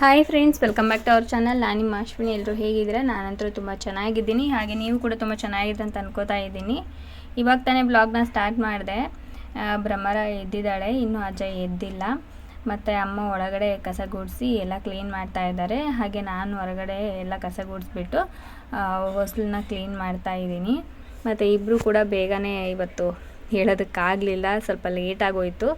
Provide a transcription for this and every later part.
Hi friends welcome back to our channel ನಾನು ನಿಮ್ಮ ಅಶ್ವಿನಿ. ಎಲ್ಲರೂ ಹೇಗಿದ್ದೀರಾ? ನಾನಂತರೂ ತುಂಬ ಚೆನ್ನಾಗಿದ್ದೀನಿ. ಹಾಗೆ ನೀವು ಕೂಡ ತುಂಬ ಚೆನ್ನಾಗಿದೆ ಅಂತ ಅನ್ಕೋತಾ ಇದ್ದೀನಿ. ಇವಾಗ ತಾನೇ ಬ್ಲಾಗ್ನ ಸ್ಟಾರ್ಟ್ ಮಾಡಿದೆ. ಭ್ರಮರ ಎದ್ದಿದ್ದಾಳೆ. ಇನ್ನೂ ಅಜ್ಜ ಎದ್ದಿಲ್ಲ. ಮತ್ತು ಅಮ್ಮ ಒಳಗಡೆ ಕಸ ಗುಡಿಸಿ ಎಲ್ಲ ಕ್ಲೀನ್ ಮಾಡ್ತಾ ಇದ್ದಾರೆ. ಹಾಗೆ ನಾನು ಹೊರಗಡೆ ಎಲ್ಲ ಕಸ ಗುಡಿಸ್ಬಿಟ್ಟು ಹೊಸ್ಲನ್ನ ಕ್ಲೀನ್ ಮಾಡ್ತಾ ಇದ್ದೀನಿ. ಮತ್ತು ಇಬ್ಬರು ಕೂಡ ಬೇಗನೆ ಇವತ್ತು ಹೇಳೋದಕ್ಕಾಗಲಿಲ್ಲ, ಸ್ವಲ್ಪ ಲೇಟಾಗೋಯಿತು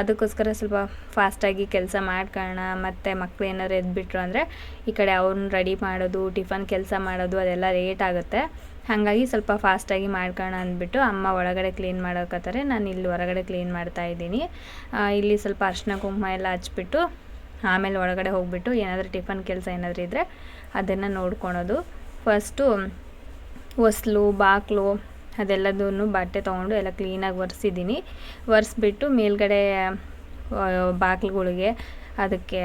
ಅದಕ್ಕೋಸ್ಕರ ಸ್ವಲ್ಪ ಫಾಸ್ಟಾಗಿ ಕೆಲಸ ಮಾಡ್ಕೊಳ್ಳೋಣ ಮತ್ತು ಮಕ್ಕಳು ಏನಾದ್ರು ಎದ್ಬಿಟ್ರು ಅಂದರೆ ಈ ಕಡೆ ಅವ್ರನ್ನ ರೆಡಿ ಮಾಡೋದು ಟಿಫನ್ ಕೆಲಸ ಮಾಡೋದು, ಅದೆಲ್ಲ ಲೇಟ್ ಆಗುತ್ತೆ. ಹಾಗಾಗಿ ಸ್ವಲ್ಪ ಫಾಸ್ಟಾಗಿ ಮಾಡ್ಕೋಣ ಅಂದ್ಬಿಟ್ಟು ಅಮ್ಮ ಒಳಗಡೆ ಕ್ಲೀನ್ ಮಾಡೋಕತ್ತಾರೆ ನಾನು ಇಲ್ಲಿ ಹೊರಗಡೆ ಕ್ಲೀನ್ ಮಾಡ್ತಾ ಇದ್ದೀನಿ. ಇಲ್ಲಿ ಸ್ವಲ್ಪ ಅರ್ಶಿನ ಕುಂಕುಮ ಎಲ್ಲ ಹಚ್ಬಿಟ್ಟು ಆಮೇಲೆ ಒಳಗಡೆ ಹೋಗ್ಬಿಟ್ಟು ಏನಾದರೂ ಟಿಫನ್ ಕೆಲಸ ಏನಾದರೂ ಇದ್ದರೆ ಅದನ್ನು ನೋಡ್ಕೊಳೋದು. ಫಸ್ಟು ಹೊಸ್ಲು ಬಾಗಿಲು ಅದೆಲ್ಲದನ್ನು ಬಟ್ಟೆ ತೊಗೊಂಡು ಎಲ್ಲ ಕ್ಲೀನಾಗಿ ಒರೆಸಿದ್ದೀನಿ. ಒರೆಸ್ಬಿಟ್ಟು ಮೇಲ್ಗಡೆ ಬಾಗಿಲುಗಳಿಗೆ ಅದಕ್ಕೆ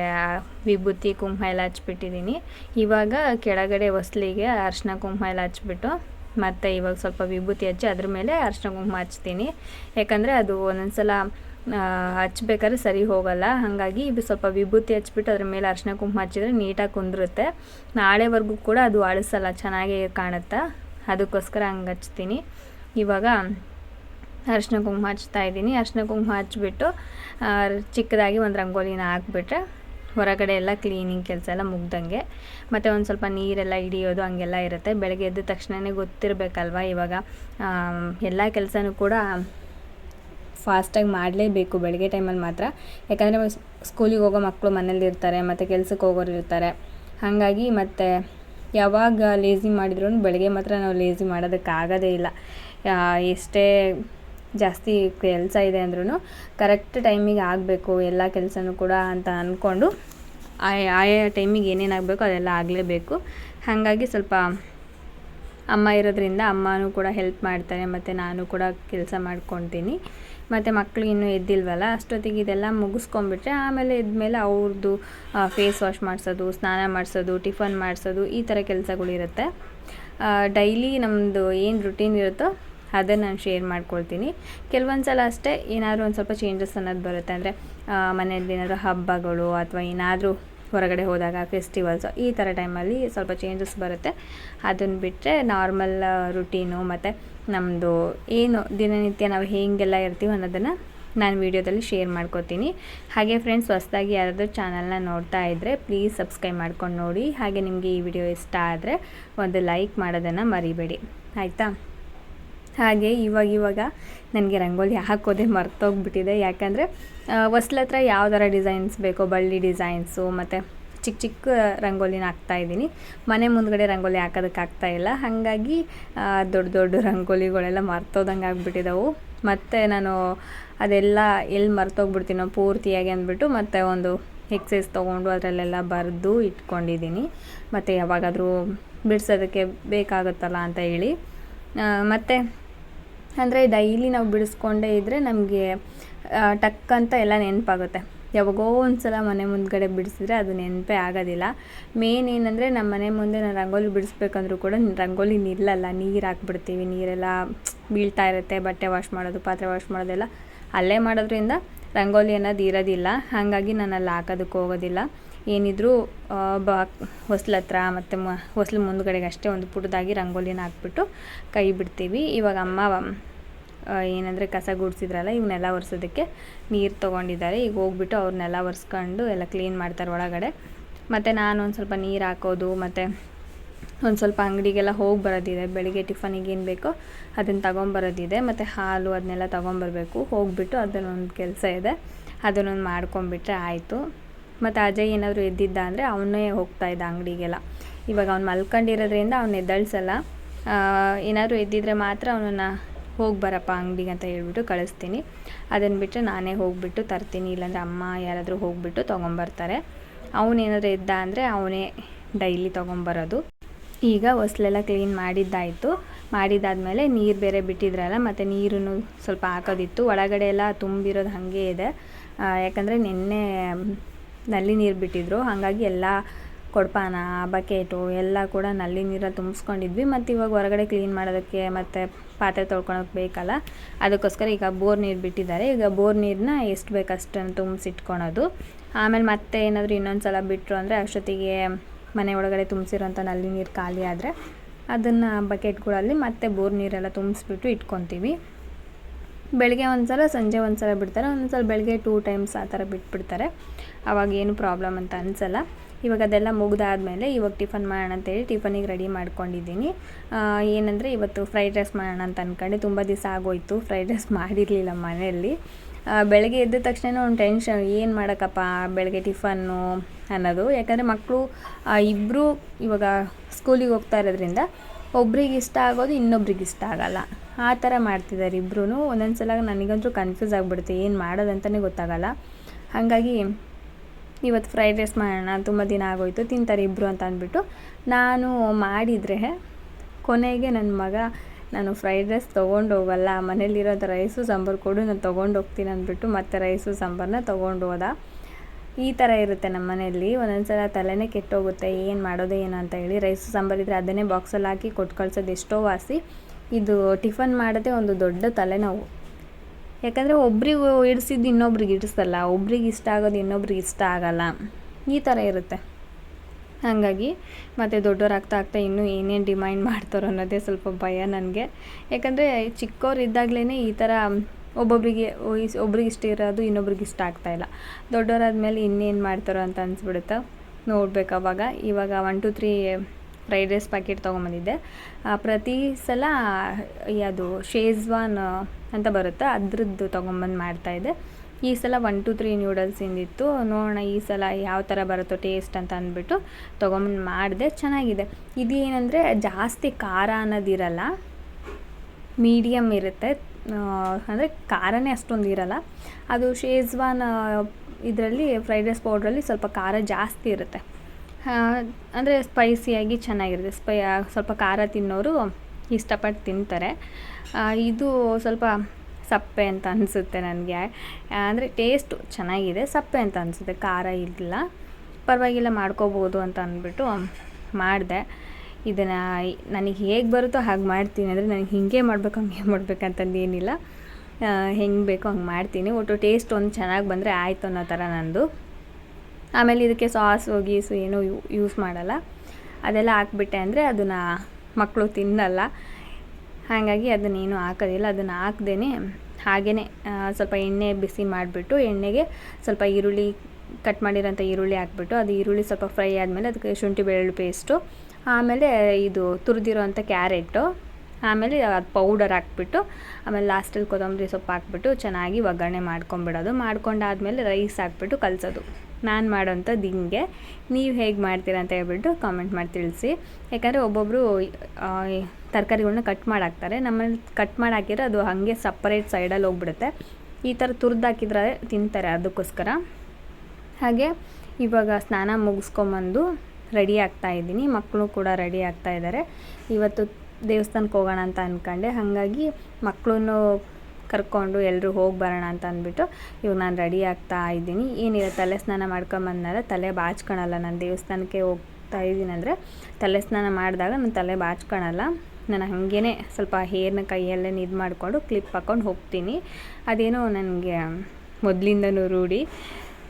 ವಿಭೂತಿ, ಕುಂಕುಮ ಎಲ್ಲ ಹಚ್ಬಿಟ್ಟಿದ್ದೀನಿ. ಇವಾಗ ಕೆಳಗಡೆ ಹೊಸ್ಲಿಗೆ ಅರ್ಶಿನ ಕುಂಕುಮ ಎಲ್ಲ ಹಚ್ಬಿಟ್ಟು ಮತ್ತು ಇವಾಗ ಸ್ವಲ್ಪ ವಿಭೂತಿ ಹಚ್ಚಿ ಅದ್ರ ಮೇಲೆ ಅರ್ಶಿನ ಕುಂಕುಮ ಹಚ್ತೀನಿ. ಯಾಕಂದರೆ ಅದು ಒಂದೊಂದ್ಸಲ ಹಚ್ಬೇಕಾದ್ರೆ ಸರಿ ಹೋಗಲ್ಲ. ಹಾಗಾಗಿ ಇದು ಸ್ವಲ್ಪ ವಿಭೂತಿ ಹಚ್ಬಿಟ್ಟು ಅದ್ರ ಮೇಲೆ ಅರ್ಶಿನ ಕುಂಕುಮ ಹಚ್ಚಿದ್ರೆ ನೀಟಾಗಿ ಕುಂದಿರುತ್ತೆ. ನಾಳೆವರೆಗೂ ಕೂಡ ಅದು ಅಳಿಸಲ್ಲ, ಚೆನ್ನಾಗೇ ಕಾಣುತ್ತೆ? ಅದಕ್ಕೋಸ್ಕರ ಹಂಗೆ ಹಚ್ತೀನಿ. ಇವಾಗ ಅರಿಶಿನ ಕುಂಕುಮ ಹಚ್ತಾ ಇದ್ದೀನಿ. ಅರಿಶಿನ ಕುಂಕುಮ ಹಚ್ಬಿಟ್ಟು ಚಿಕ್ಕದಾಗಿ ಒಂದು ರಂಗೋಲಿನ ಹಾಕ್ಬಿಟ್ರೆ ಹೊರಗಡೆ ಎಲ್ಲ ಕ್ಲೀನಿಂಗ್ ಕೆಲಸ ಎಲ್ಲ ಮುಗ್ದಂಗೆ. ಮತ್ತು ಒಂದು ಸ್ವಲ್ಪ ನೀರೆಲ್ಲ ಹಿಡಿಯೋದು ಹಂಗೆಲ್ಲ ಇರುತ್ತೆ. ಬೆಳಗ್ಗೆ ಎದ್ದ ತಕ್ಷಣವೇ ಗೊತ್ತಿರಬೇಕಲ್ವ ಇವಾಗ. ಎಲ್ಲ ಕೆಲಸನೂ ಕೂಡ ಫಾಸ್ಟಾಗಿ ಮಾಡಲೇಬೇಕು ಬೆಳಗ್ಗೆ ಟೈಮಲ್ಲಿ ಮಾತ್ರ. ಯಾಕಂದರೆ ಸ್ಕೂಲಿಗೆ ಹೋಗೋ ಮಕ್ಕಳು ಮನೇಲಿ ಇರ್ತಾರೆ ಮತ್ತು ಕೆಲ್ಸಕ್ಕೆ ಹೋಗೋರು ಇರ್ತಾರೆ. ಹಾಗಾಗಿ ಮತ್ತು ಯಾವಾಗ ಲೇಸಿ ಮಾಡಿದ್ರು ಬೆಳಗ್ಗೆ ಮಾತ್ರ ನಾವು ಲೇಸಿ ಮಾಡೋದಕ್ಕಾಗೋದೇ ಇಲ್ಲ. ಎಷ್ಟೇ ಜಾಸ್ತಿ ಕೆಲಸ ಇದೆ ಅಂದ್ರೂ ಕರೆಕ್ಟ್ ಟೈಮಿಗೆ ಆಗಬೇಕು, ಎಲ್ಲ ಕೆಲಸನೂ ಕೂಡ ಅಂತ ಅಂದ್ಕೊಂಡು ಆಯಾ ಟೈಮಿಗೆ ಏನೇನು ಆಗಬೇಕು ಅದೆಲ್ಲ ಆಗಲೇಬೇಕು. ಹಾಗಾಗಿ ಸ್ವಲ್ಪ ಅಮ್ಮ ಇರೋದ್ರಿಂದ ಅಮ್ಮನೂ ಕೂಡ ಹೆಲ್ಪ್ ಮಾಡ್ತಾರೆ, ಮತ್ತು ನಾನು ಕೂಡ ಕೆಲಸ ಮಾಡ್ಕೊತೀನಿ. ಮತ್ತು ಮಕ್ಕಳು ಇನ್ನೂ ಎದ್ದಿಲ್ವಲ್ಲ, ಅಷ್ಟೊತ್ತಿಗೆ ಇದೆಲ್ಲ ಮುಗಿಸ್ಕೊಂಬಿಟ್ರೆ ಆಮೇಲೆ ಇದ್ಮೇಲೆ ಅವ್ರದ್ದು ಫೇಸ್ ವಾಶ್ ಮಾಡಿಸೋದು, ಸ್ನಾನ ಮಾಡಿಸೋದು, ಟಿಫನ್ ಮಾಡಿಸೋದು, ಈ ಥರ ಕೆಲಸಗಳಿರುತ್ತೆ ಡೈಲಿ ನಮ್ಮದು ಏನು ರುಟೀನ್ ಇರುತ್ತೋ ಅದನ್ನು ನಾನು ಶೇರ್ ಮಾಡ್ಕೊಳ್ತೀನಿ. ಕೆಲವೊಂದು ಸಲ ಅಷ್ಟೇ ಏನಾದರೂ ಒಂದು ಸ್ವಲ್ಪ ಚೇಂಜಸ್ ಅನ್ನೋದು ಬರುತ್ತೆ. ಅಂದರೆ ಮನೆಯಲ್ಲಿ ಏನಾದರೂ ಹಬ್ಬಗಳು ಅಥವಾ ಏನಾದರೂ ಹೊರಗಡೆ ಹೋದಾಗ ಫೆಸ್ಟಿವಲ್ಸು ಈ ಥರ ಟೈಮಲ್ಲಿ ಸ್ವಲ್ಪ ಚೇಂಜಸ್ ಬರುತ್ತೆ. ಅದನ್ನು ಬಿಟ್ಟರೆ ನಾರ್ಮಲ್ ರುಟೀನು ಮತ್ತು ನಮ್ಮದು ಏನು ದಿನನಿತ್ಯ ನಾವು ಹೇಗೆಲ್ಲ ಇರ್ತೀವಿ ಅನ್ನೋದನ್ನು ನಾನು ವೀಡಿಯೋದಲ್ಲಿ ಶೇರ್ ಮಾಡ್ಕೋತೀನಿ. ಹಾಗೆ ಫ್ರೆಂಡ್ಸ್ ಹೊಸದಾಗಿ ಯಾರಾದರೂ ಚಾನಲ್ನ ನೋಡ್ತಾ ಇದ್ದರೆ ಪ್ಲೀಸ್ ಸಬ್ಸ್ಕ್ರೈಬ್ ಮಾಡ್ಕೊಂಡು ನೋಡಿ. ಹಾಗೆ ನಿಮಗೆ ಈ ವಿಡಿಯೋ ಇಷ್ಟ ಆದರೆ ಒಂದು ಲೈಕ್ ಮಾಡೋದನ್ನು ಮರಿಬೇಡಿ. ಆಯಿತಾ? ಹಾಗೆ ಇವಾಗ ಇವಾಗ ನನಗೆ ರಂಗೋಲಿ ಹಾಕೋದೇ ಮರ್ತೋಗ್ಬಿಟ್ಟಿದೆ. ಯಾಕಂದರೆ ಹೊಸ್ಲ ಹತ್ರ ಯಾವ ಥರ ಡಿಸೈನ್ಸ್ ಬೇಕೋ, ಬಳ್ಳಿ ಡಿಸೈನ್ಸು, ಮತ್ತು ಚಿಕ್ಕ ಚಿಕ್ಕ ರಂಗೋಲಿನ ಹಾಕ್ತಾಯಿದ್ದೀನಿ ಮನೆ ಮುಂದ್ಗಡೆ ರಂಗೋಲಿ ಹಾಕೋದಕ್ಕೆ ಇಲ್ಲ. ಹಾಗಾಗಿ ದೊಡ್ಡ ದೊಡ್ಡ ರಂಗೋಲಿಗಳೆಲ್ಲ ಮರ್ತೋದಂಗೆ ಆಗ್ಬಿಟ್ಟಿದ್ದವು ಮತ್ತು ನಾನು ಅದೆಲ್ಲ ಎಲ್ಲಿ ಮರ್ತೋಗ್ಬಿಡ್ತೀನೋ ಪೂರ್ತಿಯಾಗಿ ಅಂದ್ಬಿಟ್ಟು ಮತ್ತೆ ಒಂದು ಎಕ್ಸೈಸ್ ತೊಗೊಂಡು ಅದರಲ್ಲೆಲ್ಲ ಬರೆದು ಇಟ್ಕೊಂಡಿದ್ದೀನಿ. ಮತ್ತು ಯಾವಾಗಾದರೂ ಬಿಡಿಸೋದಕ್ಕೆ ಬೇಕಾಗುತ್ತಲ್ಲ ಅಂತ ಹೇಳಿ. ಮತ್ತು ಅಂದರೆ ಡೈಲಿ ನಾವು ಬಿಡಿಸ್ಕೊಂಡೇ ಇದ್ದರೆ ನಮಗೆ ಟಕ್ ಅಂತ ಎಲ್ಲ ನೆನಪಾಗುತ್ತೆ. ಯಾವಾಗೋ ಒಂದು ಸಲ ಮನೆ ಮುಂದ್ಗಡೆ ಬಿಡಿಸಿದ್ರೆ ಅದು ನೆನಪೇ ಆಗೋದಿಲ್ಲ. ಮೇನ್ ಏನಂದರೆ ನಮ್ಮ ಮನೆ ಮುಂದೆ ನಾನು ರಂಗೋಲಿ ಬಿಡಿಸ್ಬೇಕಂದ್ರೂ ಕೂಡ ರಂಗೋಲಿ ನಿಲ್ಲಲ್ಲ ನೀರು ಹಾಕ್ಬಿಡ್ತೀವಿ. ನೀರೆಲ್ಲ ಬೀಳ್ತಾ ಇರುತ್ತೆ, ಬಟ್ಟೆ ವಾಶ್ ಮಾಡೋದು, ಪಾತ್ರೆ ವಾಶ್ ಮಾಡೋದೆಲ್ಲ. ಅಲ್ಲೇ ಮಾಡೋದ್ರಿಂದ ರಂಗೋಲಿ ಅನ್ನೋದು ಇರೋದಿಲ್ಲ. ಹಾಗಾಗಿ ನಾನು ಅಲ್ಲಿ ಹಾಕೋದಕ್ಕೆ ಹೋಗೋದಿಲ್ಲ. ಏನಿದ್ರೂ ಬಾ, ಹೊಸ್ಲು ಹತ್ರ ಮತ್ತು ಮ, ಹೊಸ್ಲು ಮುಂದುಗಡೆಗೆ ಅಷ್ಟೇ ಒಂದು ಪುಟ್ಟದಾಗಿ ರಂಗೋಲಿನ ಹಾಕ್ಬಿಟ್ಟು ಕೈ ಬಿಡ್ತೀವಿ. ಇವಾಗ ಅಮ್ಮ ಏನಂದರೆ ಕಸ ಗುಡಿಸಿದ್ರಲ್ಲ, ಇವನ್ನೆಲ್ಲ ಒರೆಸೋದಕ್ಕೆ ನೀರು ತೊಗೊಂಡಿದ್ದಾರೆ. ಈಗ ಹೋಗ್ಬಿಟ್ಟು ಅವ್ರನ್ನೆಲ್ಲ ಒರೆಸ್ಕೊಂಡು ಎಲ್ಲ ಕ್ಲೀನ್ ಮಾಡ್ತಾರೆ ಒಳಗಡೆ. ಮತ್ತು ನಾನು ಒಂದು ಸ್ವಲ್ಪ ನೀರು ಹಾಕೋದು, ಮತ್ತು ಒಂದು ಸ್ವಲ್ಪ ಅಂಗಡಿಗೆಲ್ಲ ಹೋಗಿ ಬರೋದಿದೆ. ಬೆಳಿಗ್ಗೆ ಟಿಫನಿಗೆ ಏನು ಬೇಕೋ ಅದನ್ನು ತೊಗೊಂಬರೋದಿದೆ. ಮತ್ತು ಹಾಲು ಅದನ್ನೆಲ್ಲ ತೊಗೊಂಬರ್ಬೇಕು. ಹೋಗಿಬಿಟ್ಟು ಅದನ್ನೊಂದು ಕೆಲಸ ಇದೆ. ಅದನ್ನೊಂದು ಮಾಡ್ಕೊಂಬಿಟ್ರೆ ಆಯಿತು. ಮತ್ತು ಅಜಯ್ ಏನಾದರೂ ಎದ್ದಿದ್ದ ಅಂದರೆ ಅವನೇ ಹೋಗ್ತಾ ಇದ್ದ ಅಂಗಡಿಗೆಲ್ಲ. ಇವಾಗ ಅವ್ನು ಮಲ್ಕೊಂಡಿರೋದ್ರಿಂದ ಅವ್ನು ಎದ್ದಳ್ಸಲ್ಲ. ಏನಾದರೂ ಎದ್ದಿದ್ರೆ ಮಾತ್ರ ಅವನನ್ನು ಹೋಗಿ ಬರಪ್ಪ ಅಂಗಡಿಗೆ ಅಂತ ಹೇಳ್ಬಿಟ್ಟು ಕಳಿಸ್ತೀನಿ. ಅದನ್ನು ಬಿಟ್ಟರೆ ನಾನೇ ಹೋಗಿಬಿಟ್ಟು ತರ್ತೀನಿ. ಇಲ್ಲಾಂದರೆ ಅಮ್ಮ ಯಾರಾದರೂ ಹೋಗಿಬಿಟ್ಟು ತೊಗೊಂಬರ್ತಾರೆ. ಅವನೇನಾದರೂ ಎದ್ದ ಅಂದರೆ ಅವನೇ ಡೈಲಿ ತೊಗೊಂಬರೋದು. ಈಗ ಹೊಸ್ಲೆಲ್ಲ ಕ್ಲೀನ್ ಮಾಡಿದ್ದಾಯಿತು. ಮಾಡಿದ್ದಾದಮೇಲೆ ನೀರು ಬೇರೆ ಬಿಟ್ಟಿದ್ರಲ್ಲ, ಮತ್ತು ನೀರನ್ನು ಸ್ವಲ್ಪ ಹಾಕೋದಿತ್ತು. ಒಳಗಡೆ ಎಲ್ಲ ತುಂಬಿರೋದು ಹಾಗೆ ಇದೆ. ಯಾಕಂದರೆ ನಿನ್ನೆ ನಲ್ಲಿ ನೀರು ಬಿಟ್ಟಿದ್ರು. ಹಾಗಾಗಿ ಎಲ್ಲ ಕೊಡಪಾನ, ಬಕೆಟು ಎಲ್ಲ ಕೂಡ ನಲ್ಲಿ ನೀರಲ್ಲಿ ತುಂಬಿಸ್ಕೊಂಡಿದ್ವಿ. ಮತ್ತು ಇವಾಗ ಹೊರಗಡೆ ಕ್ಲೀನ್ ಮಾಡೋದಕ್ಕೆ ಮತ್ತು ಪಾತ್ರೆ ತೊಳ್ಕೊಳಕ್ಕೆ ಬೇಕಲ್ಲ, ಅದಕ್ಕೋಸ್ಕರ ಈಗ ಬೋರ್ ನೀರು ಬಿಟ್ಟಿದ್ದಾರೆ. ಈಗ ಬೋರ್ ನೀರನ್ನ ಎಷ್ಟು ಬೇಕಷ್ಟನ್ನು ತುಂಬಿಸಿಟ್ಕೊಳೋದು. ಆಮೇಲೆ ಮತ್ತೆ ಏನಾದರೂ ಇನ್ನೊಂದು ಸಲ ಬಿಟ್ಟರು ಅಂದರೆ ಅಷ್ಟೊತ್ತಿಗೆ ಮನೆ ಒಳಗಡೆ ತುಂಬಿಸಿರೋಂಥ ನಲ್ಲಿ ನೀರು ಖಾಲಿ ಆದರೆ ಅದನ್ನು ಬಕೆಟ್ಗಳಲ್ಲಿ ಮತ್ತೆ ಬೋರ್ ನೀರೆಲ್ಲ ತುಂಬಿಸ್ಬಿಟ್ಟು ಇಟ್ಕೊತೀವಿ. ಬೆಳಗ್ಗೆ ಒಂದು ಸಲ ಸಂಜೆ ಒಂದು ಸಲ ಬಿಡ್ತಾರೆ. ಒಂದೊಂದು ಸಲ ಬೆಳಗ್ಗೆ ಟೂ ಟೈಮ್ಸ್ ಆ ಥರ ಬಿಟ್ಬಿಡ್ತಾರೆ. ಅವಾಗ ಏನು ಪ್ರಾಬ್ಲಮ್ ಅಂತ ಅನಿಸಲ್ಲ. ಇವಾಗ ಅದೆಲ್ಲ ಮುಗ್ದಾದಮೇಲೆ ಇವಾಗ ಟಿಫನ್ ಮಾಡೋಣ ಅಂತೇಳಿ ಟಿಫನಿಗೆ ರೆಡಿ ಮಾಡ್ಕೊಂಡಿದ್ದೀನಿ. ಏನಂದರೆ ಇವತ್ತು ಫ್ರೈಡ್ ರೈಸ್ ಮಾಡೋಣ ಅಂತ ಅಂದ್ಕೊಂಡೆ ತುಂಬ ದಿವಸ ಆಗೋಯ್ತು. ಫ್ರೈಡ್ ರೈಸ್ ಮಾಡಿರಲಿಲ್ಲ ಮನೆಯಲ್ಲಿ. ಬೆಳಗ್ಗೆ ಎದ್ದ ತಕ್ಷಣ ಒಂದು ಟೆನ್ಷನ್ ಏನು ಮಾಡೋಕ್ಕಪ್ಪ ಬೆಳಗ್ಗೆ ಟಿಫನ್ನು ಅನ್ನೋದು. ಯಾಕಂದರೆ ಮಕ್ಕಳು ಇಬ್ಬರು ಇವಾಗ ಸ್ಕೂಲಿಗೆ ಹೋಗ್ತಾ ಇರೋದ್ರಿಂದ ಒಬ್ರಿಗೆ ಇಷ್ಟ ಆಗೋದು ಇನ್ನೊಬ್ರಿಗೆ ಇಷ್ಟ ಆಗಲ್ಲ. ಆ ಥರ ಮಾಡ್ತಿದ್ದಾರೆ ಇಬ್ಬರೂ ಒಂದೊಂದು ಸಲ ನನಗಂತೂ ಕನ್ಫ್ಯೂಸ್ ಆಗಿಬಿಡುತ್ತೆ, ಏನು ಮಾಡೋದಂತಲೇ ಗೊತ್ತಾಗಲ್ಲ. ಹಾಗಾಗಿ ಇವತ್ತು ಫ್ರೈಡ್ ರೈಸ್ ಮಾಡೋಣ, ತುಂಬ ದಿನ ಆಗೋಯ್ತು, ತಿಂತಾರೆ ಇಬ್ಬರು ಅಂತ ಅಂದ್ಬಿಟ್ಟು. ನಾನು ಮಾಡಿದರೆ ಕೊನೆಗೆ ನನ್ನ ಮಗ, ನಾನು ಫ್ರೈಡ್ ರೈಸ್ ತೊಗೊಂಡು ಹೋಗಲ್ಲ ಮನೇಲಿರೋಂಥ ರೈಸು ಸಾಂಬಾರು ಕೊಡು, ನಾನು ತೊಗೊಂಡು ಹೋಗ್ತೀನಿ ಅಂದ್ಬಿಟ್ಟು ಮತ್ತೆ ರೈಸು ಸಾಂಬಾರನ್ನ ತೊಗೊಂಡು ಹೋದ ಈ ಥರ ಇರುತ್ತೆ ನಮ್ಮ ಮನೆಯಲ್ಲಿ. ಒಂದೊಂದು ಸಲ ತಲೆನೇ ಕೆಟ್ಟೋಗುತ್ತೆ, ಏನು ಮಾಡೋದೇ, ಏನು ಅಂತ ಹೇಳಿ. ರೈಸು ಸಾಂಬಾರಿದ್ರೆ ಅದನ್ನೇ ಬಾಕ್ಸಲ್ಲಿ ಹಾಕಿ ಕೊಟ್ಟು ಕಳ್ಸೋದು ಎಷ್ಟೋ ವಾಸಿ. ಇದು ಟಿಫನ್ ಮಾಡೋದೇ ಒಂದು ದೊಡ್ಡ ತಲೆನೋವು. ಯಾಕಂದರೆ ಒಬ್ರಿಗೆ ಇಡಿಸಿದ್ದು ಇನ್ನೊಬ್ರಿಗೆ ಇಡಿಸಲ್ಲ, ಒಬ್ರಿಗೆ ಇಷ್ಟ ಆಗೋದು ಇನ್ನೊಬ್ರಿಗೆ ಇಷ್ಟ ಆಗಲ್ಲ. ಈ ಥರ ಇರುತ್ತೆ. ಹಾಗಾಗಿ ಮತ್ತು ದೊಡ್ಡವರಾಗ್ತಾ ಆಗ್ತಾ ಇನ್ನೂ ಏನೇನು ಡಿಮೈಂಡ್ ಮಾಡ್ತಾರೋ ಅನ್ನೋದೇ ಸ್ವಲ್ಪ ಭಯ ನನಗೆ. ಯಾಕಂದರೆ ಚಿಕ್ಕವ್ರು ಇದ್ದಾಗಲೇ ಈ ಥರ ಒಬ್ಬೊಬ್ಬರಿಗೆ ಒಬ್ರಿಗೆ ಇಷ್ಟ ಇರೋದು ಇನ್ನೊಬ್ರಿಗೆ ಇಷ್ಟ ಆಗ್ತಾಯಿಲ್ಲ ದೊಡ್ಡವರಾದ್ಮೇಲೆ ಇನ್ನೇನು ಮಾಡ್ತಾರೋ ಅಂತ ಅನ್ಸ್ಬಿಡುತ್ತೆ. ನೋಡ್ಬೇಕು ಅವಾಗ. ಇವಾಗ one two three fried rice packet ತೊಗೊಂಬಂದಿದ್ದೆ. ಪ್ರತಿ ಸಲ ಅದು ಶೇಜ್ವಾನ್ ಅಂತ ಬರುತ್ತೆ, ಅದ್ರದ್ದು ತೊಗೊಂಬಂದು ಮಾಡ್ತಾಯಿದ್ದೆ. ಈ ಸಲ ಒನ್ ಟು ತ್ರೀ ನ್ಯೂಡಲ್ಸ್ ಇಂದಿತ್ತು. ನೋಡೋಣ ಈ ಸಲ ಯಾವ ಥರ ಬರುತ್ತೋ ಟೇಸ್ಟ್ ಅಂತ ಅಂದ್ಬಿಟ್ಟು ತೊಗೊಂಬಂದು ಮಾಡಿದೆ. ಚೆನ್ನಾಗಿದೆ. ಇದು ಏನಂದರೆ ಜಾಸ್ತಿ ಖಾರ ಅನ್ನೋದಿರಲ್ಲ ಮೀಡಿಯಮ್ ಇರುತ್ತೆ. ಅಂದರೆ ಖಾರನೇ ಅಷ್ಟೊಂದು ಇರಲ್ಲ. ಅದು ಶೇಜ್ವಾನ್ ಇದರಲ್ಲಿ ಫ್ರೈಡ್ ರೈಸ್ ಪೌಡ್ರಲ್ಲಿ ಸ್ವಲ್ಪ ಖಾರ ಜಾಸ್ತಿ ಇರುತ್ತೆ. ಅಂದರೆ ಸ್ಪೈಸಿಯಾಗಿ ಚೆನ್ನಾಗಿರುತ್ತೆ. ಸ್ಪೈ ಸ್ವಲ್ಪ ಖಾರ ತಿನ್ನೋರು ಇಷ್ಟಪಟ್ಟು ತಿಂತಾರೆ. ಇದು ಸ್ವಲ್ಪ ಸಪ್ಪೆ ಅಂತ ಅನಿಸುತ್ತೆ ನನಗೆ. ಅಂದರೆ ಟೇಸ್ಟು ಚೆನ್ನಾಗಿದೆ, ಸಪ್ಪೆ ಅಂತ ಅನಿಸುತ್ತೆ, ಖಾರ ಇಲ್ಲ. ಪರವಾಗಿಲ್ಲ ಮಾಡ್ಕೋಬೋದು ಅಂತ ಅಂದ್ಬಿಟ್ಟು ಮಾಡಿದೆ. ಇದನ್ನು ನನಗೆ ಹೇಗೆ ಬರುತ್ತೋ ಹಾಗೆ ಮಾಡ್ತೀನಿ. ಅಂದರೆ ನನಗೆ ಹೀಗೆ ಮಾಡಬೇಕು, ಹಂಗೆ ಮಾಡ್ಬೇಕಂತಂದು ಏನಿಲ್ಲ. ಹೆಂಗೆ ಬೇಕೋ ಹಂಗೆ ಮಾಡ್ತೀನಿ. ಒಟ್ಟು ಟೇಸ್ಟ್ ಒಂದು ಚೆನ್ನಾಗಿ ಬಂದರೆ ಆಯಿತು ಅನ್ನೋ ಥರ ನಂದು. ಆಮೇಲೆ ಇದಕ್ಕೆ ಸಾಸು ಗೀಸು ಏನೂ ಯೂಸ್ ಮಾಡಲ್ಲ. ಅದೆಲ್ಲ ಹಾಕ್ಬಿಟ್ಟೆ ಅಂದರೆ ಅದನ್ನು ಮಕ್ಕಳು ತಿನ್ನಲ್ಲ. ಹಾಗಾಗಿ ಅದನ್ನೇನು ಹಾಕೋದಿಲ್ಲ. ಅದನ್ನು ಹಾಕ್ದೇ ಹಾಗೇ ಸ್ವಲ್ಪ ಎಣ್ಣೆ ಬಿಸಿ ಮಾಡಿಬಿಟ್ಟು ಎಣ್ಣೆಗೆ ಸ್ವಲ್ಪ ಈರುಳ್ಳಿ ಕಟ್ ಮಾಡಿರೋಂಥ ಈರುಳ್ಳಿ ಹಾಕ್ಬಿಟ್ಟು ಅದು ಈರುಳ್ಳಿ ಸ್ವಲ್ಪ ಫ್ರೈ ಆದಮೇಲೆ ಅದಕ್ಕೆ ಶುಂಠಿ ಬೆಳ್ಳುಳ್ಳಿ ಪೇಸ್ಟು ಆಮೇಲೆ ಇದು ತುರಿದಿರೋಂಥ ಕ್ಯಾರೆಟು, ಆಮೇಲೆ ಅದು ಪೌಡರ್ ಹಾಕ್ಬಿಟ್ಟು, ಆಮೇಲೆ ಲಾಸ್ಟಲ್ಲಿ ಕೊತ್ತಂಬರಿ ಸೊಪ್ಪು ಹಾಕ್ಬಿಟ್ಟು ಚೆನ್ನಾಗಿ ಒಗ್ಗರಣೆ ಮಾಡ್ಕೊಂಬಿಡೋದು. ಮಾಡ್ಕೊಂಡಾದ್ಮೇಲೆ ರೈಸ್ ಹಾಕ್ಬಿಟ್ಟು ಕಲಸೋದು. ನಾನು ಮಾಡೋಂಥದ್ದು ಹಿಂಗೆ. ನೀವು ಹೇಗೆ ಮಾಡ್ತೀರಾ ಅಂತ ಹೇಳ್ಬಿಟ್ಟು ಕಾಮೆಂಟ್ ಮಾಡಿ ತಿಳಿಸಿ. ಯಾಕಂದರೆ ಒಬ್ಬೊಬ್ಬರು ತರಕಾರಿಗಳ್ನ ಕಟ್ ಮಾಡಿ ಹಾಕ್ತಾರೆ ನಮ್ಮಲ್ಲಿ ಕಟ್ ಮಾಡಿ ಹಾಕಿದರೆ ಅದು ಹಾಗೆ ಸಪ್ರೇಟ್ ಸೈಡಲ್ಲಿ ಹೋಗ್ಬಿಡುತ್ತೆ. ಈ ಥರ ತುರ್ದು ಹಾಕಿದ್ರೆ ತಿಂತಾರೆ ಅದಕ್ಕೋಸ್ಕರ. ಹಾಗೆ ಇವಾಗ ಸ್ನಾನ ಮುಗಿಸ್ಕೊಂಬಂದು ರೆಡಿ ಆಗ್ತಾ ಇದ್ದೀನಿ. ಮಕ್ಕಳು ಕೂಡ ರೆಡಿ ಆಗ್ತಾ ಇದ್ದಾರೆ. ಇವತ್ತು ದೇವಸ್ಥಾನಕ್ಕೆ ಹೋಗೋಣ ಅಂತ ಅಂದ್ಕೊಂಡೆ ಹಾಗಾಗಿ ಮಕ್ಕಳನ್ನು ಕರ್ಕೊಂಡು ಎಲ್ಲರೂ ಹೋಗಿ ಬರೋಣ ಅಂತ ಅಂದ್ಬಿಟ್ಟು ಇವಾಗ ನಾನು ರೆಡಿ ಆಗ್ತಾ ಇದ್ದೀನಿ. ಏನಿಲ್ಲ ತಲೆ ಸ್ನಾನ ಮಾಡ್ಕೊಂಬಂದ್ಮೇಲೆ ತಲೆ ಬಾಚ್ಕೊಳಲ್ಲ ನಾನು ದೇವಸ್ಥಾನಕ್ಕೆ ಹೋಗ್ತಾ ಇದ್ದೀನಿ ಅಂದರೆ ತಲೆ ಸ್ನಾನ ಮಾಡಿದಾಗ ನಾನು ತಲೆ ಬಾಚ್ಕೊಳಲ್ಲ ನಾನು ಹಾಗೇ ಸ್ವಲ್ಪ ಹೇರ್ನ ಕೈಯಲ್ಲೇ ಇದು ಮಾಡಿಕೊಂಡು ಕ್ಲಿಪ್ ಹಾಕ್ಕೊಂಡು ಹೋಗ್ತೀನಿ. ಅದೇನೋ ನನಗೆ ಮೊದಲಿಂದನೂ ರೂಢಿ.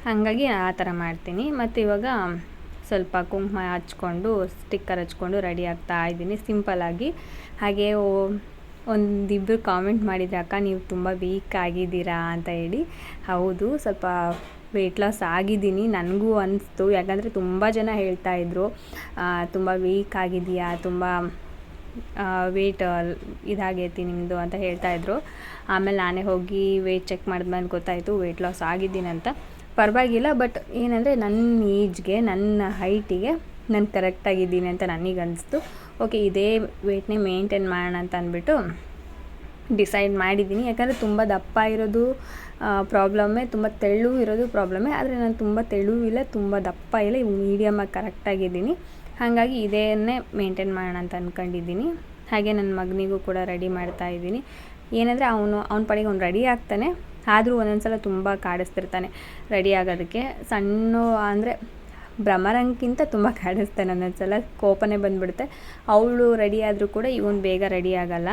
ಹಾಗಾಗಿ ಆ ಥರ ಮಾಡ್ತೀನಿ. ಮತ್ತು ಇವಾಗ ಸ್ವಲ್ಪ ಕುಂಕುಮ ಹಚ್ಕೊಂಡು ಸ್ಟಿಕ್ಕರ್ ಹಚ್ಕೊಂಡು ರೆಡಿ ಆಗ್ತಾ ಇದ್ದೀನಿ. ಸಿಂಪಲ್ಲಾಗಿ ಹಾಗೆ ಒಂದಿಬ್ಬರು ಕಾಮೆಂಟ್ ಮಾಡಿದ್ರೆ, ಅಕ್ಕ, ನೀವು ತುಂಬ ವೀಕ್ ಆಗಿದ್ದೀರಾ? ಅಂತ ಹೇಳಿ. ಹೌದು, ಸ್ವಲ್ಪ ವೆಯ್ಟ್ ಲಾಸ್ ಆಗಿದ್ದೀನಿ, ನನಗೂ ಅನಿಸ್ತು. ಯಾಕಂದರೆ ತುಂಬ ಜನ ಹೇಳ್ತಾ ಇದ್ರು ತುಂಬ ವೀಕ್ ಆಗಿದೆಯಾ ತುಂಬ ವೆಯ್ಟ್ ಇದಾಗೈತಿ ನಿಮ್ಮದು ಅಂತ ಹೇಳ್ತಾ ಇದ್ರು. ಆಮೇಲೆ ನಾನೇ ಹೋಗಿ ವೆಯ್ಟ್ ಚೆಕ್ ಮಾಡಿದ್ಮೇಲೆ ಗೊತ್ತಾಯಿತು ವೆಯ್ಟ್ ಲಾಸ್ ಆಗಿದ್ದೀನಂತ ಪರವಾಗಿಲ್ಲ ಬಟ್ ಏನಂದರೆ ನನ್ನ ಏಜ್ಗೆ ನನ್ನ ಹೈಟಿಗೆ ನಾನು ಕರೆಕ್ಟಾಗಿದ್ದೀನಿ ಅಂತ ನನಗೆ ಅನಿಸ್ತು. ಓಕೆ, ಇದೇ ವೆಯ್ಟ್ನೇ ಮೇಂಟೈನ್ ಮಾಡೋಣ ಅಂತ ಅಂದ್ಬಿಟ್ಟು ಡಿಸೈಡ್ ಮಾಡಿದ್ದೀನಿ. ಯಾಕಂದರೆ ತುಂಬ ದಪ್ಪ ಇರೋದು ಪ್ರಾಬ್ಲಮ್ಮೇ ತುಂಬ ತೆಳ್ಳು ಇರೋದು ಪ್ರಾಬ್ಲಮ್ಮೇ ಆದರೆ ನಾನು ತುಂಬ ತೆಳು ಇಲ್ಲ ತುಂಬ ದಪ್ಪ ಇಲ್ಲ ಇವು ಮೀಡಿಯಮಾಗಿ ಕರೆಕ್ಟಾಗಿದ್ದೀನಿ ಹಾಗಾಗಿ ಇದೇನೇ ಮೇಂಟೈನ್ ಮಾಡೋಣ ಅಂತ ಅಂದ್ಕೊಂಡಿದ್ದೀನಿ ಹಾಗೆ ನನ್ನ ಮಗನಿಗೂ ಕೂಡ ರೆಡಿ ಮಾಡ್ತಾ ಇದ್ದೀನಿ. ಏನಂದರೆ ಅವನು, ಅವ್ನ ಪಾಡಿಗೆ ಅವ್ನು ರೆಡಿ ಆಗ್ತಾನೆ. ಆದರೂ ಒಂದೊಂದು ಸಲ ತುಂಬ ಕಾಡಿಸ್ತಿರ್ತಾನೆ ರೆಡಿ ಆಗೋದಕ್ಕೆ. ಸಣ್ಣ ಅಂದರೆ ಭ್ರಮರಂಗಿಂತ ತುಂಬ ಕಾಡಿಸ್ತಾನೆ ಒಂದೊಂದು ಸಲ. ಕೋಪನೇ ಬಂದುಬಿಡುತ್ತೆ. ಅವಳು ರೆಡಿ ಆದರೂ ಕೂಡ ಇವನು ಬೇಗ ರೆಡಿ ಆಗಲ್ಲ.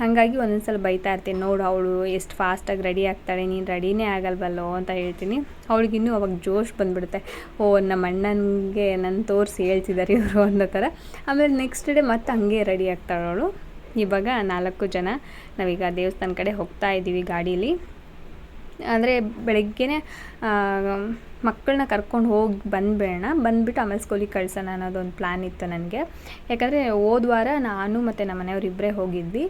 ಹಾಗಾಗಿ ಒಂದೊಂದು ಸಲ ಬೈತಾ ಇರ್ತೀನಿ. ನೋಡು, ಅವಳು ಎಷ್ಟು ಫಾಸ್ಟಾಗಿ ರೆಡಿ ಆಗ್ತಾಳೆ, ನೀನು ರೆಡಿನೇ ಆಗಲ್ವಲ್ಲೋ ಅಂತ ಹೇಳ್ತೀನಿ. ಅವಳಿಗಿನ್ನೂ ಅವಾಗ ಜೋಶ್ ಬಂದುಬಿಡುತ್ತೆ. ಓ, ನಮ್ಮ ಅಣ್ಣನಿಗೆ ನನ್ನ ತೋರಿಸಿ ಹೇಳ್ತಿದ್ದಾರೆ ಇವರು ಅನ್ನೋ ಥರ. ಆಮೇಲೆ ನೆಕ್ಸ್ಟ್ ಡೇ ಮತ್ತೆ ಹಂಗೆ ರೆಡಿ ಆಗ್ತಾಳೆ ಅವಳು. ಇವಾಗ ನಾಲ್ಕು ಜನ. ನಾವೀಗ ದೇವಸ್ಥಾನ ಕಡೆ ಹೋಗ್ತಾ ಇದ್ದೀವಿ ಗಾಡೀಲಿ. ಅಂದರೆ ಬೆಳಗ್ಗೆನೇ ಮಕ್ಕಳನ್ನ ಕರ್ಕೊಂಡು ಹೋಗಿ ಬಂದುಬೇಡ ಬಂದುಬಿಟ್ಟು ಆಮೇಲೆ ಸ್ಕೂಲಿಗೆ ಕಳ್ಸೋಣ ಅನ್ನೋದೊಂದು ಪ್ಲ್ಯಾನ್ ಇತ್ತು ನನಗೆ. ಯಾಕಂದರೆ ಹೋದ ವಾರ ನಾನು ಮತ್ತು ನಮ್ಮ ಮನೆಯವ್ರು ಇಬ್ಬರೇ ಹೋಗಿದ್ವಿ.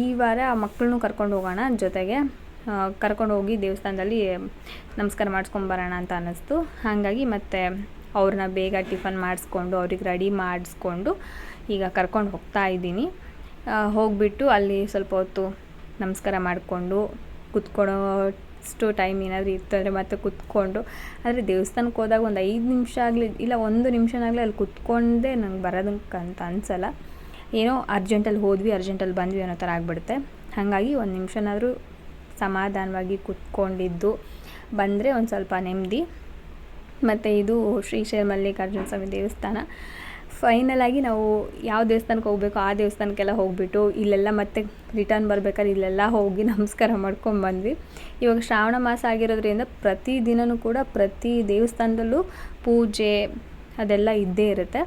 ಈ ವಾರ ಮಕ್ಕಳನ್ನೂ ಕರ್ಕೊಂಡು ಹೋಗೋಣ ಜೊತೆಗೆ. ಕರ್ಕೊಂಡು ಹೋಗಿ ದೇವಸ್ಥಾನದಲ್ಲಿ ನಮಸ್ಕಾರ ಮಾಡಿಸ್ಕೊಂಬರೋಣ ಅಂತ ಅನ್ನಿಸ್ತು. ಹಾಗಾಗಿ ಮತ್ತು ಅವ್ರನ್ನ ಬೇಗ ಟಿಫನ್ ಮಾಡಿಸ್ಕೊಂಡು, ಅವ್ರಿಗೆ ರೆಡಿ ಮಾಡಿಸ್ಕೊಂಡು ಈಗ ಕರ್ಕೊಂಡು ಹೋಗ್ತಾ ಇದ್ದೀನಿ. ಹೋಗಿಬಿಟ್ಟು ಅಲ್ಲಿ ಸ್ವಲ್ಪ ಹೊತ್ತು ನಮಸ್ಕಾರ ಮಾಡಿಕೊಂಡು ಕುತ್ಕೊಳ್ಳೋ ಅಷ್ಟು ಟೈಮ್ ಏನಾದರೂ ಇತ್ತಂದರೆ ಮತ್ತೆ ಕುತ್ಕೊಂಡು, ಆದರೆ ದೇವಸ್ಥಾನಕ್ಕೆ ಹೋದಾಗ ಒಂದು ಐದು ನಿಮಿಷ ಆಗಲಿ, ಇಲ್ಲ ಒಂದು ನಿಮಿಷನಾಗಲಿ ಅಲ್ಲಿ ಕುತ್ಕೊಂಡೆ ನಂಗೆ ಬರೋದಕ್ಕಂತ ಅನಿಸಲ್ಲ. ಏನೋ ಅರ್ಜೆಂಟಲ್ಲಿ ಹೋದ್ವಿ ಅರ್ಜೆಂಟಲ್ಲಿ ಬಂದ್ವಿ ಅನ್ನೋ ಥರ ಆಗಿಬಿಡುತ್ತೆ. ಹಾಗಾಗಿ ಒಂದು ನಿಮಿಷನಾದರೂ ಸಮಾಧಾನವಾಗಿ ಕುತ್ಕೊಂಡಿದ್ದು, ಬಂದರೆ ಒಂದು ಸ್ವಲ್ಪ ನೆಮ್ಮದಿ. ಮತ್ತು ಇದು ಶ್ರೀಶೈಲ ಮಲ್ಲಿಕಾರ್ಜುನ ಸ್ವಾಮಿ ದೇವಸ್ಥಾನ. ಫೈನಲ್ ಆಗಿ ನಾವು ಯಾವ ದೇವಸ್ಥಾನಕ್ಕೆ ಹೋಗಬೇಕು, ಆ ದೇವಸ್ಥಾನಕ್ಕೆಲ್ಲ ಹೋಗಿಬಿಟ್ಟು ಇಲ್ಲೆಲ್ಲ ಮತ್ತೆ ರಿಟರ್ನ್ ಬರ್ಬೇಕಾದ್ರೆ ಇಲ್ಲೆಲ್ಲ ಹೋಗಿ ನಮಸ್ಕಾರ ಮಾಡ್ಕೊಂಡು ಬಂದ್ವಿ. ಇವಾಗ ಶ್ರಾವಣ ಮಾಸ ಆಗಿರೋದ್ರಿಂದ ಪ್ರತಿ ದಿನವೂ ಕೂಡ ಪ್ರತಿ ದೇವಸ್ಥಾನದಲ್ಲೂ ಪೂಜೆ ಅದೆಲ್ಲ ಇದ್ದೇ ಇರುತ್ತೆ.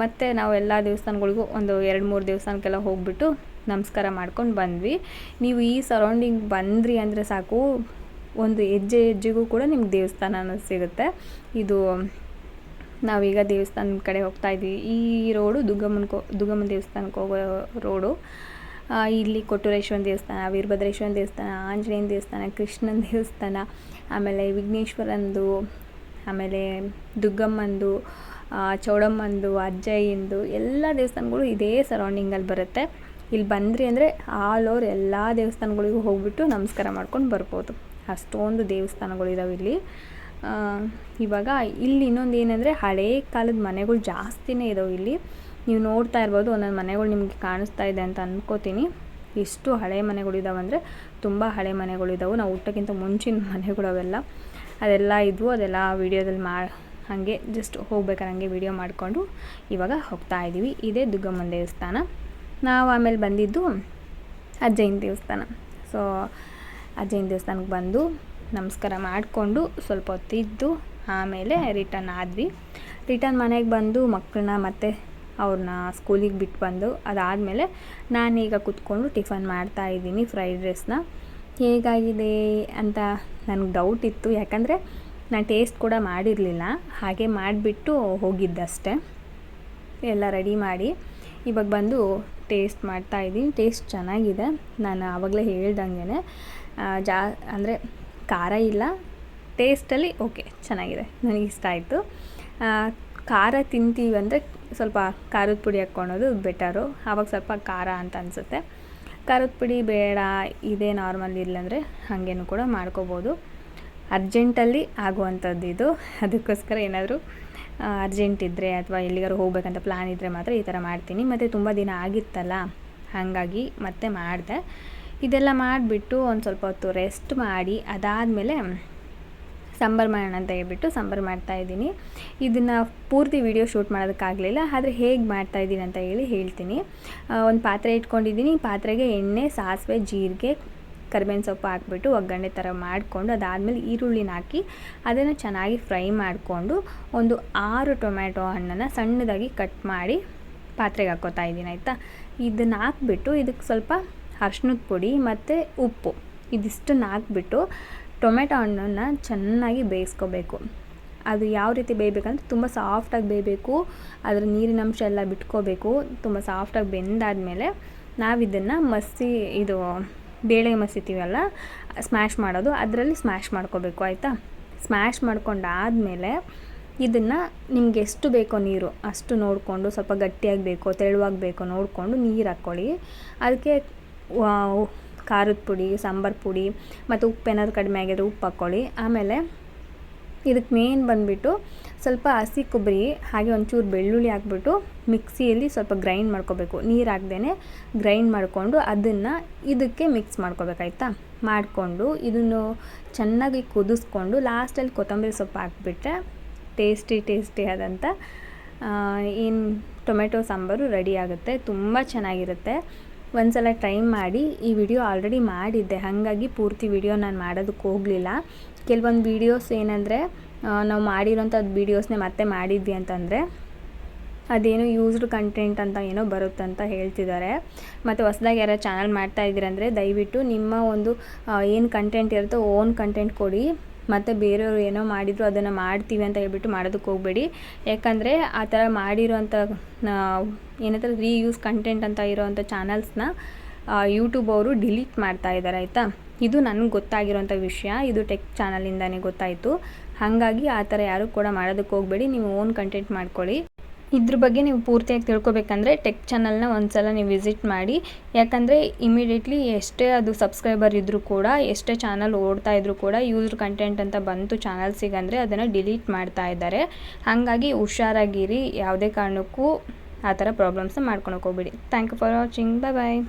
ಮತ್ತು ನಾವು ಎಲ್ಲ ದೇವಸ್ಥಾನಗಳಿಗೂ ಒಂದು ಎರಡು ಮೂರು ದೇವಸ್ಥಾನಕ್ಕೆಲ್ಲ ಹೋಗ್ಬಿಟ್ಟು ನಮಸ್ಕಾರ ಮಾಡ್ಕೊಂಡು ಬಂದ್ವಿ. ನೀವು ಈ ಸರೌಂಡಿಂಗ್ ಬಂದ್ರಿ ಅಂದರೆ ಸಾಕು, ಒಂದು ಹೆಜ್ಜೆ ಹೆಜ್ಜೆಗೂ ಕೂಡ ನಿಮ್ಗೆ ದೇವಸ್ಥಾನ ಸಿಗುತ್ತೆ. ಇದು ನಾವೀಗ ದೇವಸ್ಥಾನದ ಕಡೆ ಹೋಗ್ತಾ ಇದ್ದೀವಿ. ಈ ರೋಡು ದುಗ್ಗಮ್ಮನ ಕೋ, ದುಗ್ಗಮ್ಮನ ದೇವಸ್ಥಾನಕ್ಕೆ ಹೋಗೋ ರೋಡು ಇಲ್ಲಿ ಕೊಟ್ಟೂರೇಶ್ವರನ ದೇವಸ್ಥಾನ, ವೀರಭದ್ರೇಶ್ವರನ ದೇವಸ್ಥಾನ, ಆಂಜನೇಯನ ದೇವಸ್ಥಾನ, ಕೃಷ್ಣನ ದೇವಸ್ಥಾನ, ಆಮೇಲೆ ವಿಘ್ನೇಶ್ವರಂದು ಆಮೇಲೆ ದುಗ್ಗಮ್ಮಂದು ಚೌಡಮ್ಮಂದು ಅಜ್ಜಯ್ಯಂದು ಎಲ್ಲ ದೇವಸ್ಥಾನಗಳು ಇದೇ ಸರೌಂಡಿಂಗಲ್ಲಿ ಬರುತ್ತೆ. ಇಲ್ಲಿ ಬಂದ್ರಿ ಅಂದರೆ ಆಲ್ ಓವರ್ ಎಲ್ಲ ದೇವಸ್ಥಾನಗಳಿಗೂ ಹೋಗ್ಬಿಟ್ಟು ನಮಸ್ಕಾರ ಮಾಡ್ಕೊಂಡು ಬರ್ಬೋದು. ಅಷ್ಟೊಂದು ದೇವಸ್ಥಾನಗಳಿದಾವೆ ಇಲ್ಲಿ. ಇವಾಗ ಇಲ್ಲಿ ಇನ್ನೊಂದು ಏನಂದರೆ ಹಳೇ ಕಾಲದ ಮನೆಗಳು ಜಾಸ್ತಿನೇ ಇದಾವೆ ಇಲ್ಲಿ. ನೀವು ನೋಡ್ತಾ ಇರ್ಬೋದು, ಒಂದೊಂದು ಮನೆಗಳು ನಿಮಗೆ ಕಾಣಿಸ್ತಾ ಇದೆ ಅಂತ ಅಂದ್ಕೋತೀನಿ ಎಷ್ಟು ಹಳೆ ಮನೆಗಳಿದಾವೆ ಅಂದರೆ ತುಂಬ ಹಳೆ ಮನೆಗಳಿದಾವೆ ನಾವು ಊಟಕ್ಕಿಂತ ಮುಂಚಿನ ಮನೆಗಳು ಅವೆಲ್ಲ. ಅದೆಲ್ಲ ಇದ್ವು, ಅದೆಲ್ಲ ವೀಡಿಯೋದಲ್ಲಿ ಮಾ, ಹಾಗೆ ಜಸ್ಟ್ ಹೋಗ್ಬೇಕಾದ್ರೆ ಹಂಗೆ ವೀಡಿಯೋ ಮಾಡಿಕೊಂಡು ಇವಾಗ ಹೋಗ್ತಾ ಇದ್ದೀವಿ ಇದೇ ದುರ್ಗಮ್ಮನ ದೇವಸ್ಥಾನ. ನಾವು ಆಮೇಲೆ ಬಂದಿದ್ದು ಅಜ್ಜಯ್ಯನ ದೇವಸ್ಥಾನ. ಸೊ, ಅಜ್ಜಯ್ಯನ ದೇವಸ್ಥಾನಕ್ಕೆ ಬಂದು ನಮಸ್ಕಾರ ಮಾಡಿಕೊಂಡು ಸ್ವಲ್ಪ ಹೊತ್ತಿದ್ದು ಆಮೇಲೆ ರಿಟರ್ನ್ ಆದ್ವಿ. ರಿಟರ್ನ್ ಮನೆಗೆ ಬಂದು ಮಕ್ಕಳನ್ನ ಮತ್ತೆ ಅವ್ರನ್ನ ಸ್ಕೂಲಿಗೆ ಬಿಟ್ಟು ಬಂದು ಅದಾದಮೇಲೆ ನಾನೀಗ ಕುತ್ಕೊಂಡು ಟಿಫನ್ ಮಾಡ್ತಾ ಇದ್ದೀನಿ ಫ್ರೈಡ್ ರೈಸ್ನ ಹೇಗಾಗಿದೆ ಅಂತ ನನಗೆ ಡೌಟ್ ಇತ್ತು. ಯಾಕಂದರೆ ನಾನು ಟೇಸ್ಟ್ ಕೂಡ ಮಾಡಿರಲಿಲ್ಲ. ಹಾಗೆ ಮಾಡಿಬಿಟ್ಟು ಹೋಗಿದ್ದಷ್ಟೆ. ಎಲ್ಲ ರೆಡಿ ಮಾಡಿ ಇವಾಗ ಬಂದು ಟೇಸ್ಟ್ ಮಾಡ್ತಾ ಇದ್ದೀನಿ. ಟೇಸ್ಟ್ ಚೆನ್ನಾಗಿದೆ. ನಾನು ಆವಾಗಲೇ ಹೇಳ್ದಂಗೆ ಜಾ, ಅಂದರೆ ಖಾರ ಇಲ್ಲ. ಟೇಸ್ಟಲ್ಲಿ ಓಕೆ ಚೆನ್ನಾಗಿದೆ. ನನಗೆ ಇಷ್ಟ ಆಯಿತು. ಖಾರ ತಿಂತೀವಿ ಅಂದರೆ ಸ್ವಲ್ಪ ಖಾರದ ಪುಡಿ ಹಾಕ್ಕೊಳೋದು ಬೆಟರು ಆವಾಗ ಸ್ವಲ್ಪ ಖಾರ ಅಂತ ಅನಿಸುತ್ತೆ. ಖಾರದ ಪುಡಿ ಬೇಡ, ಇದೇ ನಾರ್ಮಲ್ ಇಲ್ಲಾಂದರೆ ಹಾಗೇನು ಕೂಡ ಮಾಡ್ಕೋಬೋದು. ಅರ್ಜೆಂಟಲ್ಲಿ ಆಗುವಂಥದ್ದು ಇದು. ಅದಕ್ಕೋಸ್ಕರ ಏನಾದರೂ ಅರ್ಜೆಂಟ್ ಇದ್ದರೆ ಅಥವಾ ಎಲ್ಲಿಗಾರು ಹೋಗ್ಬೇಕಂತ ಪ್ಲ್ಯಾನ್ ಇದ್ದರೆ ಮಾತ್ರ ಈ ಥರ ಮಾಡ್ತೀನಿ. ಮತ್ತು ತುಂಬ ದಿನ ಆಗಿತ್ತಲ್ಲ, ಹಾಗಾಗಿ ಮತ್ತೆ ಮಾಡಿದೆ. ಇದೆಲ್ಲ ಮಾಡಿಬಿಟ್ಟು ಒಂದು ಸ್ವಲ್ಪ ಹೊತ್ತು ರೆಸ್ಟ್ ಮಾಡಿ, ಅದಾದಮೇಲೆ ಸಾಂಬಾರು ಮಾಡೋಣ ಅಂತ ಹೇಳ್ಬಿಟ್ಟು ಸಾಂಬಾರು ಮಾಡ್ತಾಯಿದ್ದೀನಿ ಇದನ್ನು ಪೂರ್ತಿ ವಿಡಿಯೋ ಶೂಟ್ ಮಾಡೋದಕ್ಕಾಗಲಿಲ್ಲ, ಆದರೆ ಹೇಗೆ ಮಾಡ್ತಾಯಿದ್ದೀನಿ ಅಂತ ಹೇಳಿ ಹೇಳ್ತೀನಿ. ಒಂದು ಪಾತ್ರೆ ಇಟ್ಕೊಂಡಿದ್ದೀನಿ. ಪಾತ್ರೆಗೆ ಎಣ್ಣೆ, ಸಾಸಿವೆ, ಜೀರಿಗೆ, ಕರಿಬೇವಿನ ಸೊಪ್ಪು ಹಾಕ್ಬಿಟ್ಟು ಒಗ್ಗರಣೆ ಥರ ಮಾಡಿಕೊಂಡು, ಅದಾದಮೇಲೆ ಈರುಳ್ಳಿನ ಹಾಕಿ ಅದನ್ನು ಚೆನ್ನಾಗಿ ಫ್ರೈ ಮಾಡಿಕೊಂಡು ಒಂದು ಆರು ಟೊಮ್ಯಾಟೊ ಹಣ್ಣನ್ನು ಸಣ್ಣದಾಗಿ ಕಟ್ ಮಾಡಿ ಪಾತ್ರೆಗೆ ಹಾಕ್ಕೋತಾ ಇದ್ದೀನಿ, ಆಯಿತಾ? ಇದನ್ನು ಹಾಕ್ಬಿಟ್ಟು ಇದಕ್ಕೆ ಸ್ವಲ್ಪ ಅರ್ಶಿನದ ಪುಡಿ ಮತ್ತು ಉಪ್ಪು. ಇದಿಷ್ಟನ್ನು ಹಾಕ್ಬಿಟ್ಟು ಟೊಮೆಟೊ ಹಣ್ಣನ್ನು ಚೆನ್ನಾಗಿ ಬೇಯಿಸ್ಕೋಬೇಕು. ಅದು ಯಾವ ರೀತಿ ಬೇಯಬೇಕಂದ್ರೆ ತುಂಬ ಸಾಫ್ಟಾಗಿ ಬೇಯಬೇಕು. ಅದರ ನೀರಿನಂಶ ಎಲ್ಲ ಬಿಟ್ಕೋಬೇಕು. ತುಂಬ ಸಾಫ್ಟಾಗಿ ಬೆಂದಾದಮೇಲೆ ನಾವು ಇದನ್ನು ಮಸಿ, ಇದು ಬೇಳೆ ಮಸಿತೀವಲ್ಲ ಸ್ಮ್ಯಾಶ್ ಮಾಡೋದು. ಅದರಲ್ಲಿ ಸ್ಮ್ಯಾಶ್ ಮಾಡ್ಕೋಬೇಕು, ಆಯಿತಾ? ಸ್ಮ್ಯಾಶ್ ಮಾಡ್ಕೊಂಡಾದಮೇಲೆ ಇದನ್ನು ನಿಮ್ಗೆ ಎಷ್ಟು ಬೇಕೋ ನೀರು, ಅಷ್ಟು ನೋಡಿಕೊಂಡು ಸ್ವಲ್ಪ ಗಟ್ಟಿಯಾಗಿ ಬೇಕೋ, ತೆಳುವಾಗಿ ಬೇಕೋ ನೋಡಿಕೊಂಡು ನೀರು ಹಾಕ್ಕೊಳ್ಳಿ. ಅದಕ್ಕೆ ಖಾರದ ಪುಡಿ, ಸಾಂಬಾರು ಪುಡಿ, ಮತ್ತು ಉಪ್ಪು ಏನಾದರೂ ಕಡಿಮೆ ಆಗಿದ್ರೆ ಉಪ್ಪು ಹಾಕ್ಕೊಳ್ಳಿ. ಆಮೇಲೆ ಇದಕ್ಕೆ ಮೇನ್ ಬಂದುಬಿಟ್ಟು ಸ್ವಲ್ಪ ಹಸಿ ಕೊಬ್ಬರಿ, ಹಾಗೆ ಒಂಚೂರು ಬೆಳ್ಳುಳ್ಳಿ ಹಾಕ್ಬಿಟ್ಟು ಮಿಕ್ಸಿಯಲ್ಲಿ ಸ್ವಲ್ಪ ಗ್ರೈಂಡ್ ಮಾಡ್ಕೋಬೇಕು. ನೀರು ಹಾಕ್ದೇ ಗ್ರೈಂಡ್ ಮಾಡಿಕೊಂಡು ಅದನ್ನು ಇದಕ್ಕೆ ಮಿಕ್ಸ್ ಮಾಡ್ಕೋಬೇಕಾಯ್ತಾ ಮಾಡಿಕೊಂಡು ಇದನ್ನು ಚೆನ್ನಾಗಿ ಕುದಿಸ್ಕೊಂಡು ಲಾಸ್ಟಲ್ಲಿ ಕೊತ್ತಂಬರಿ ಸೊಪ್ಪು ಹಾಕ್ಬಿಟ್ರೆ ಟೇಸ್ಟಿ ಟೇಸ್ಟಿ ಆದಂಥ ಏನು ಟೊಮೆಟೊ ಸಾಂಬಾರು ರೆಡಿ ಆಗುತ್ತೆ. ತುಂಬ ಚೆನ್ನಾಗಿರುತ್ತೆ. ಒಂದ್ಸಲ ಟ್ರೈ ಮಾಡಿ, ಈ ವಿಡಿಯೋ ಆಲ್ರೆಡಿ ಮಾಡಿದ್ದೆ. ಹಾಗಾಗಿ ಪೂರ್ತಿ ವಿಡಿಯೋ ನಾನು ಮಾಡೋದಕ್ಕೆ ಹೋಗಲಿಲ್ಲ. ಕೆಲವೊಂದು ವೀಡಿಯೋಸ್ ಏನಂದರೆ ನಾವು ಮಾಡಿರೋಂಥ ವೀಡಿಯೋಸ್ನೇ ಮತ್ತೆ ಮಾಡಿದ್ವಿ ಅಂತಂದರೆ, ಅದೇನು ಯೂಸ್ಡ್ ಕಂಟೆಂಟ್ ಅಂತ ಏನೋ ಬರುತ್ತಂತ ಹೇಳ್ತಿದ್ದಾರೆ ಮತ್ತು ಹೊಸ್ದಾಗಿ ಯಾರೋ ಚಾನಲ್ ಮಾಡ್ತಾ ಇದ್ದೀರಂದರೆ, ದಯವಿಟ್ಟು ನಿಮ್ಮ ಒಂದು ಏನು ಕಂಟೆಂಟ್ ಇರುತ್ತೋ ಓನ್ ಕಂಟೆಂಟ್ ಕೊಡಿ. ಮತ್ತು ಬೇರೆಯವರು ಏನೋ ಮಾಡಿದ್ರು, ಅದನ್ನು ಮಾಡ್ತೀವಿ ಅಂತ ಹೇಳ್ಬಿಟ್ಟು ಮಾಡೋದಕ್ಕೆ ಹೋಗಬೇಡಿ. ಯಾಕಂದರೆ ಆ ಥರ ಮಾಡಿರೋಂಥ ಏನಂತಾರೆ ರೀಯೂಸ್ ಕಂಟೆಂಟ್ ಅಂತ ಇರೋವಂಥ ಚಾನಲ್ಸ್ನ ಯೂಟ್ಯೂಬ್ ಅವರು ಡಿಲೀಟ್ ಮಾಡ್ತಾ ಇದ್ದಾರೆ ಆಯಿತಾ? ಇದು ನನಗೆ ಗೊತ್ತಾಗಿರೋಂಥ ವಿಷಯ. ಇದು ಟೆಕ್ ಚಾನಲಿಂದನೇ ಗೊತ್ತಾಯಿತು. ಹಾಗಾಗಿ ಆ ಥರ ಯಾರು ಕೂಡ ಮಾಡೋದಕ್ಕೆ ಹೋಗಬೇಡಿ. ನೀವು ಓನ್ ಕಂಟೆಂಟ್ ಮಾಡ್ಕೊಳ್ಳಿ. ಇದ್ರ ಬಗ್ಗೆ ನೀವು ಪೂರ್ತಿಯಾಗಿ ತಿಳ್ಕೊಬೇಕಂದ್ರೆ ಟೆಕ್ ಚಾನಲ್ನ ಒಂದು ಸಲ ನೀವು ವಿಸಿಟ್ ಮಾಡಿ. ಯಾಕಂದರೆ ಇಮಿಡಿಯೇಟ್ಲಿ ಎಷ್ಟೇ ಅದು ಸಬ್ಸ್ಕ್ರೈಬರ್ ಇದ್ದರೂ ಕೂಡ, ಎಷ್ಟೇ ಚಾನಲ್ ಓಡ್ತಾ ಇದ್ದರೂ ಕೂಡ ಯೂಸ್ಡ್ ಕಂಟೆಂಟ್ ಅಂತ ಬಂತು ಚಾನಲ್ಸಿಗೆ ಅಂದರೆ ಅದನ್ನು ಡಿಲೀಟ್ ಮಾಡ್ತಾ ಇದ್ದಾರೆ. ಹಾಗಾಗಿ ಹುಷಾರಾಗಿರಿ, ಯಾವುದೇ ಕಾರಣಕ್ಕೂ ಆ ಥರ ಪ್ರಾಬ್ಲಮ್ಸ್ನ ಮಾಡ್ಕೊಳಕ್ಕೆ ಹೋಗ್ಬಿಡಿ. Thank you for watching bye bye